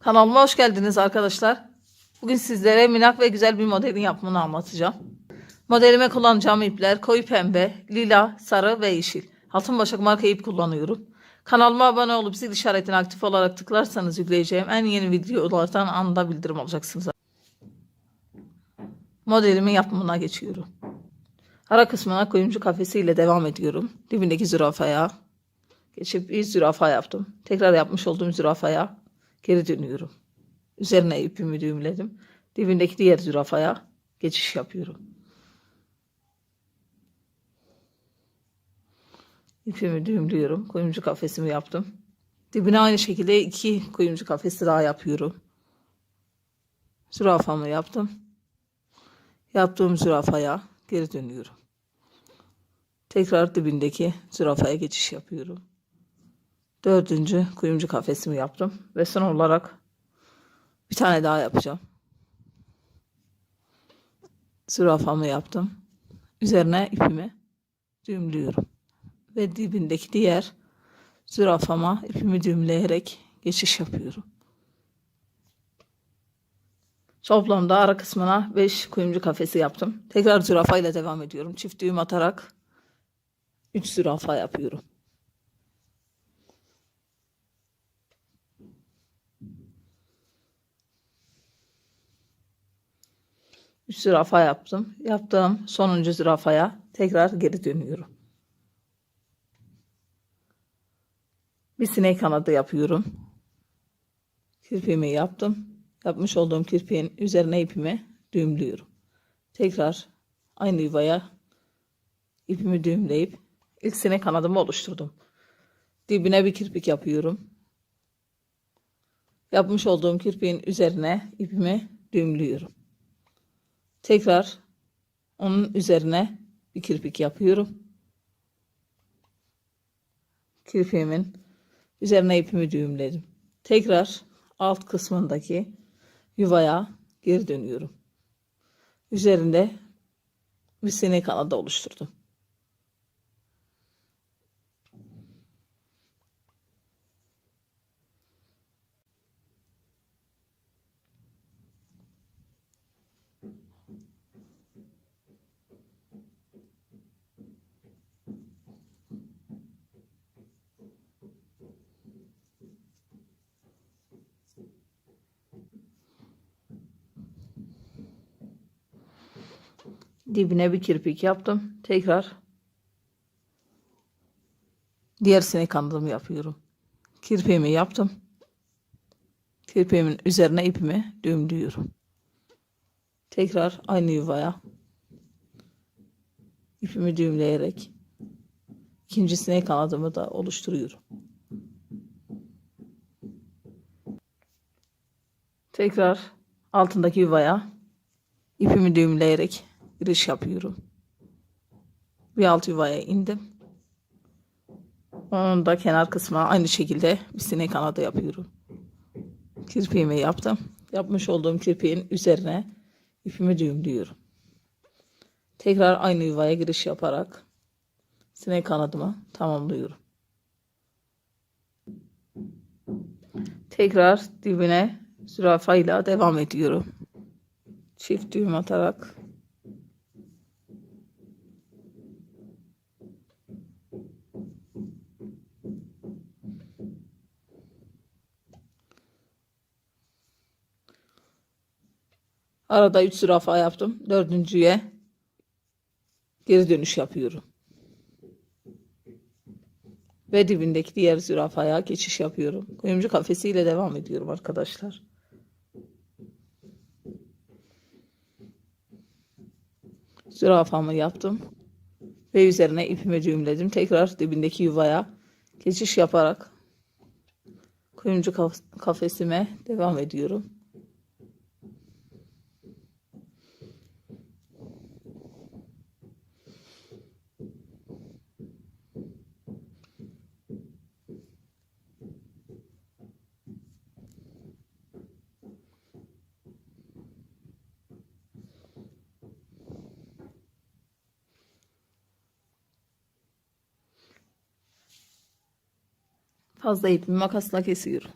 Kanalıma hoş geldiniz arkadaşlar. Bugün sizlere minak ve güzel bir modelin yapımını anlatacağım. Modelime kullanacağım ipler koyu pembe, lila, sarı ve yeşil. Altın başak marka ip kullanıyorum. Kanalıma abone olup zil işaretini aktif olarak tıklarsanız yükleyeceğim en yeni videolardan anında bildirim alacaksınız. Modelimin yapımına geçiyorum. Ara kısmına kuyumcu kafesiyle devam ediyorum. Dibindeki zürafaya geçip bir zürafa yaptım. Tekrar yapmış olduğum zürafaya geri dönüyorum. Üzerine ipimi düğümledim. Dibindeki diğer zürafaya geçiş yapıyorum. İpimi düğümlüyorum. Kuyumcu kafesimi yaptım. Dibine aynı şekilde iki kuyumcu kafesi daha yapıyorum. Zürafamı yaptım. Yaptığım zürafaya geri dönüyorum. Tekrar dibindeki zürafaya geçiş yapıyorum. Dördüncü kuyumcu kafesimi yaptım. Ve son olarak bir tane daha yapacağım. Zürafamı yaptım. Üzerine ipimi düğümlüyorum. Ve dibindeki diğer zürafama ipimi düğümleyerek geçiş yapıyorum. Toplamda ara kısmına 5 kuyumcu kafesi yaptım. Tekrar zürafa ile devam ediyorum. Çift düğüm atarak 3 zürafa yapıyorum. Üç zürafa yaptım. Yaptığım sonuncu zürafaya tekrar geri dönüyorum. Bir sinek kanadı yapıyorum. Kirpiğimi yaptım. Yapmış olduğum kirpiğin üzerine ipimi düğümlüyorum. Tekrar aynı yuvaya ipimi düğümleyip ilk sinek kanadımı oluşturdum. Dibine bir kirpik yapıyorum. Yapmış olduğum kirpiğin üzerine ipimi düğümlüyorum. Tekrar onun üzerine bir kirpik yapıyorum. Kirpiğimin üzerine ipimi düğümledim. Tekrar alt kısmındaki yuvaya geri dönüyorum. Üzerinde bir sinek kanadı oluşturdum. Dibine bir kirpik yaptım. Tekrar diğer sinek kanadımı yapıyorum. Kirpiğimi yaptım. Kirpiğimin üzerine ipimi düğümlüyorum. Tekrar aynı yuvaya ipimi düğümleyerek ikinci sinek kanadımı da oluşturuyorum. Tekrar altındaki yuvaya ipimi düğümleyerek giriş yapıyorum. Bir alt yuvaya indim. Onun da kenar kısmına aynı şekilde bir sinek kanadı yapıyorum. Kirpiğimi yaptım. Yapmış olduğum kirpiğin üzerine ipimi düğümlüyorum. Tekrar aynı yuvaya giriş yaparak sinek kanadımı tamamlıyorum. Tekrar dibine zürafayla devam ediyorum. Çift düğüm atarak Arada 3 zürafa yaptım. Dördüncüye geri dönüş yapıyorum. Ve dibindeki diğer zürafaya geçiş yapıyorum. Kuyumcu kafesiyle devam ediyorum arkadaşlar. Zürafamı yaptım. Ve üzerine ipimi düğümledim. Tekrar dibindeki yuvaya geçiş yaparak kuyumcu kaf- kafesime devam ediyorum. Fazla ipimi makasla kesiyorum.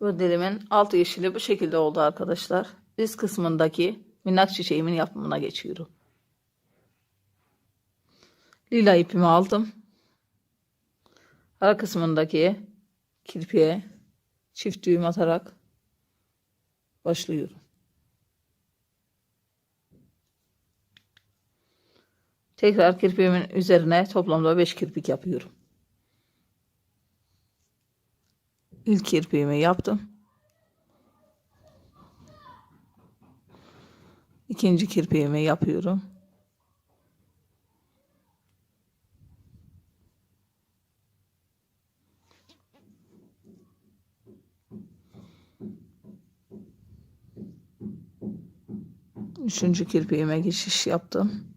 Bu Ördelimin alt yeşili bu şekilde oldu arkadaşlar. Üst kısmındaki minnak çiçeğimin yapımına geçiyorum. Lila ipimi aldım. Ara kısmındaki kirpiye çift düğüm atarak başlıyorum. Tekrar kirpiğimin üzerine toplamda 5 kirpik yapıyorum. İlk kirpiğimi yaptım. İkinci kirpiğimi yapıyorum. Üçüncü kirpiğime geçiş yaptım.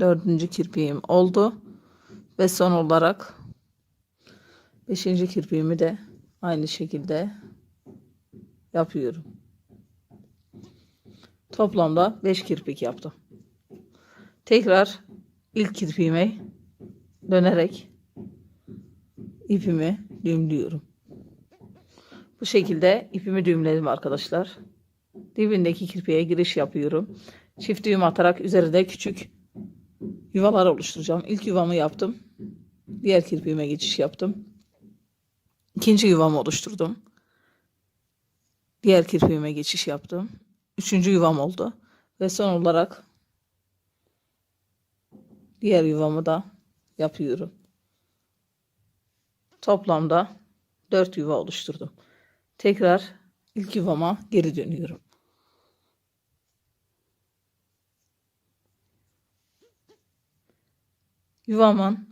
Dördüncü kirpiğim oldu. Ve son olarak beşinci kirpiğimi de aynı şekilde yapıyorum. Toplamda 5 kirpik yaptım. Tekrar ilk kirpiğime dönerek ipimi düğümlüyorum. Bu şekilde ipimi düğümledim arkadaşlar. Dibindeki kirpiğe giriş yapıyorum. Çift düğüm atarak üzerinde küçük yuvalar oluşturacağım. İlk yuvamı yaptım. Diğer kirpiğime geçiş yaptım. İkinci yuvamı oluşturdum. Diğer kirpiğime geçiş yaptım. Üçüncü yuvam oldu. Ve son olarak diğer yuvamı da yapıyorum. Toplamda dört yuva oluşturdum. Tekrar ilk yuvama geri dönüyorum. Yuvamın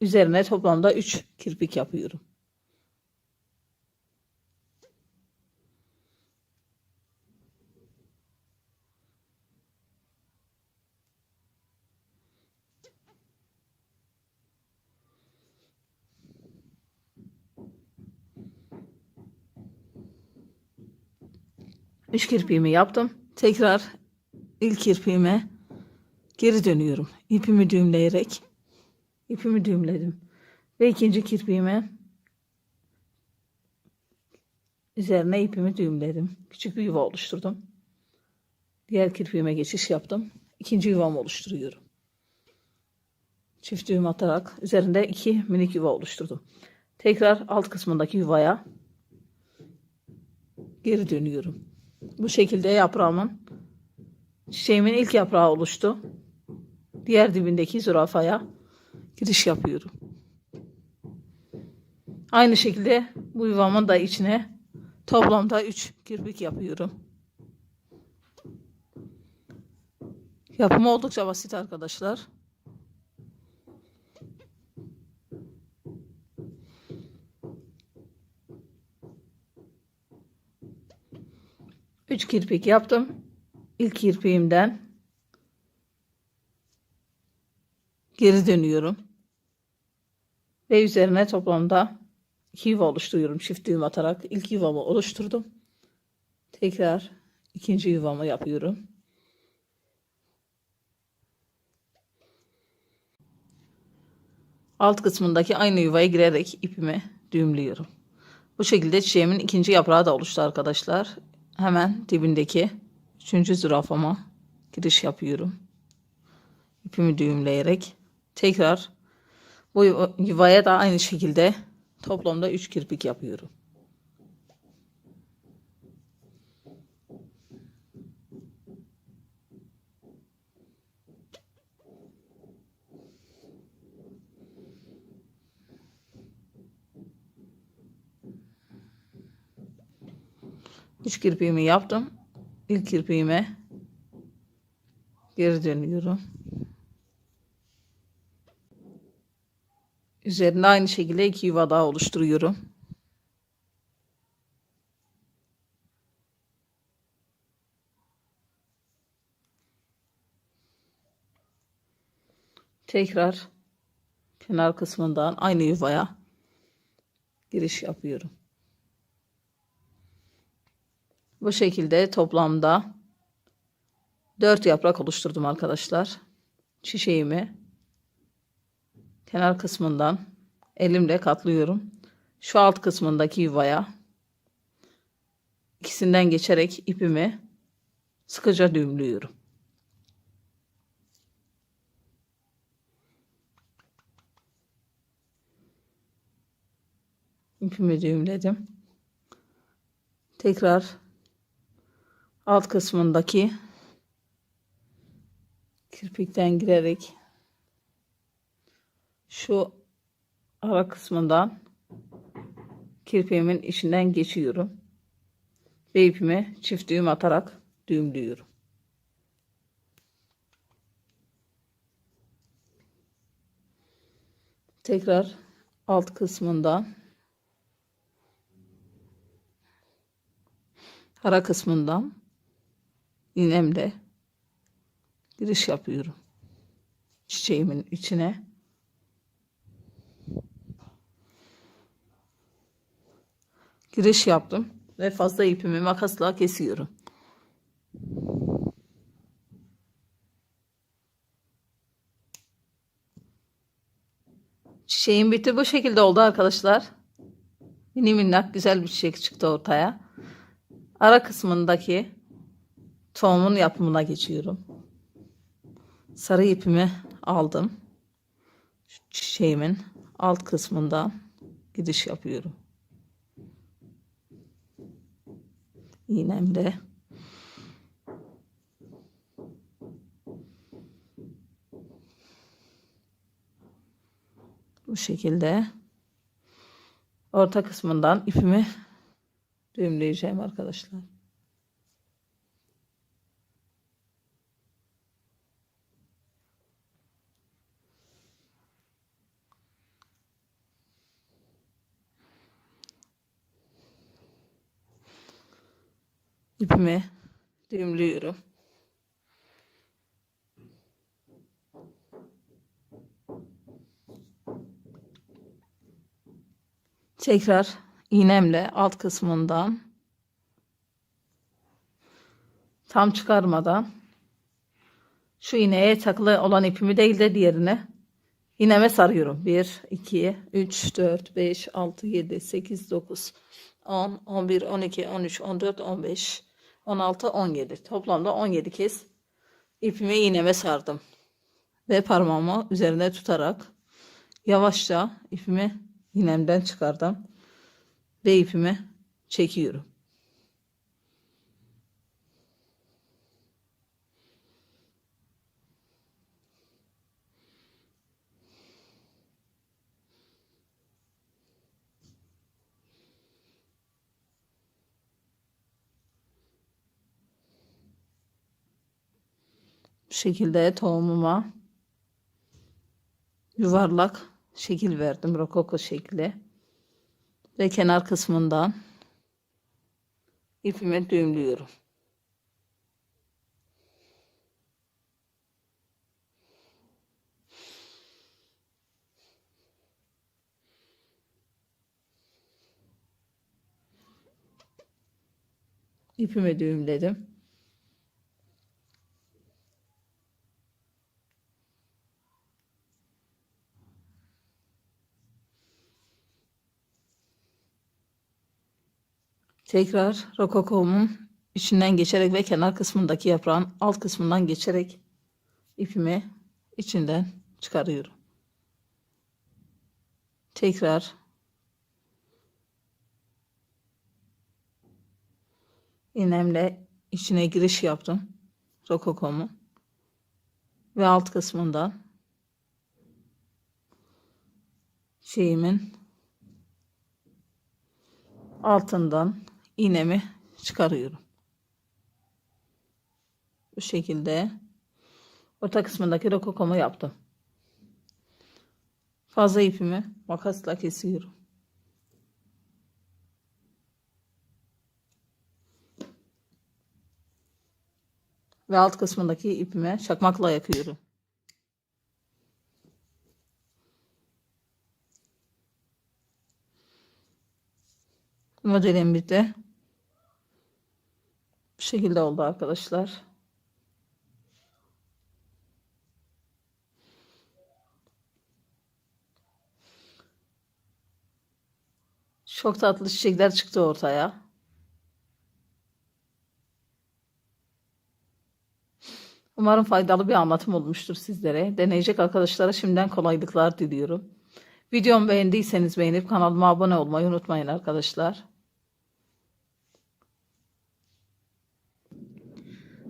üzerine toplamda 3 kirpik yapıyorum. Üç kirpiğimi yaptım. Tekrar ilk kirpiğime geri dönüyorum. İpimi düğümleyerek ipimi düğümledim. Ve ikinci kirpiğime üzerine ipimi düğümledim. Küçük bir yuva oluşturdum. Diğer kirpiğime geçiş yaptım. İkinci yuvamı oluşturuyorum. Çift düğüm atarak üzerinde iki minik yuva oluşturdum. Tekrar alt kısmındaki yuvaya geri dönüyorum. Bu şekilde yaprağımın çiçeğimin ilk yaprağı oluştu. Diğer dibindeki zürafaya giriş yapıyorum. Aynı şekilde bu yuvamın da içine toplamda 3 kirpik yapıyorum. Yapımı oldukça basit arkadaşlar. Üç kirpik yaptım. İlk kirpiğimden geri dönüyorum. Ve üzerine toplamda iki yuva oluşturuyorum. Çift düğüm atarak ilk yuvamı oluşturdum. Tekrar ikinci yuvamı yapıyorum. Alt kısmındaki aynı yuvaya girerek ipimi düğümlüyorum. Bu şekilde çiçeğimin ikinci yaprağı da oluştu arkadaşlar. Hemen dibindeki üçüncü zürafama giriş yapıyorum. İpimi düğümleyerek tekrar bu yuvaya da aynı şekilde toplamda 3 kirpik yapıyorum. Üç kirpiğimi yaptım. İlk kirpiğime geri dönüyorum. Üzerinde aynı şekilde iki yuva daha oluşturuyorum. Tekrar kenar kısmından aynı yuvaya giriş yapıyorum. Bu şekilde toplamda 4 yaprak oluşturdum arkadaşlar. Çiçeğimi kenar kısmından elimle katlıyorum. Şu alt kısmındaki yuvaya ikisinden geçerek ipimi sıkıca düğümlüyorum. İpimi düğümledim. Tekrar alt kısmındaki kirpikten girerek şu ara kısmından kirpiğimin içinden geçiyorum. Ve ipimi çift düğüm atarak düğümlüyorum. Tekrar alt kısmından ara kısmından iğnemle giriş yapıyorum. Çiçeğimin içine. Giriş yaptım ve fazla ipimi makasla kesiyorum. Çiçeğim bitti bu şekilde oldu arkadaşlar. Mini minnak güzel bir çiçek çıktı ortaya. Ara kısmındaki tohumun yapımına geçiyorum. Sarı ipimi aldım. Çiçeğimin alt kısmından gidiş yapıyorum. İğnemle bu şekilde orta kısmından ipimi düğümleyeceğim arkadaşlar. İpimi düğümlüyorum. Tekrar iğnemle alt kısmından tam çıkarmadan şu iğneye takılı olan ipimi değil de diğerine iğneme sarıyorum. 1, 2, 3, 4, 5, 6, 7, 8, 9, 10, 11, 12, 13, 14, 15, 16, 17. Toplamda 17 kez ipimi iğneme sardım. Ve parmağımı üzerine tutarak yavaşça ipimi iğnemden çıkardım. Ve ipimi çekiyorum. Şekilde tohumuma yuvarlak şekil verdim. Rokoko şekli. Ve kenar kısmından ipimi düğümlüyorum. İpimi düğümledim. Tekrar rokokomun içinden geçerek ve kenar kısmındaki yaprağın alt kısmından geçerek ipimi içinden çıkarıyorum. Tekrar iğnemle içine giriş yaptım rokokomu ve alt kısmından şeyimin altından iğnemi çıkarıyorum. Bu şekilde orta kısmındaki rokokomu yaptım. Fazla ipimi makasla kesiyorum. Ve alt kısmındaki ipime çakmakla yakıyorum. Modelim bitti. Bu şekilde oldu arkadaşlar. Çok tatlı çiçekler çıktı ortaya. Umarım faydalı bir anlatım olmuştur sizlere. Deneyecek arkadaşlara şimdiden kolaylıklar diliyorum. Videomu beğendiyseniz beğenip kanalıma abone olmayı unutmayın arkadaşlar.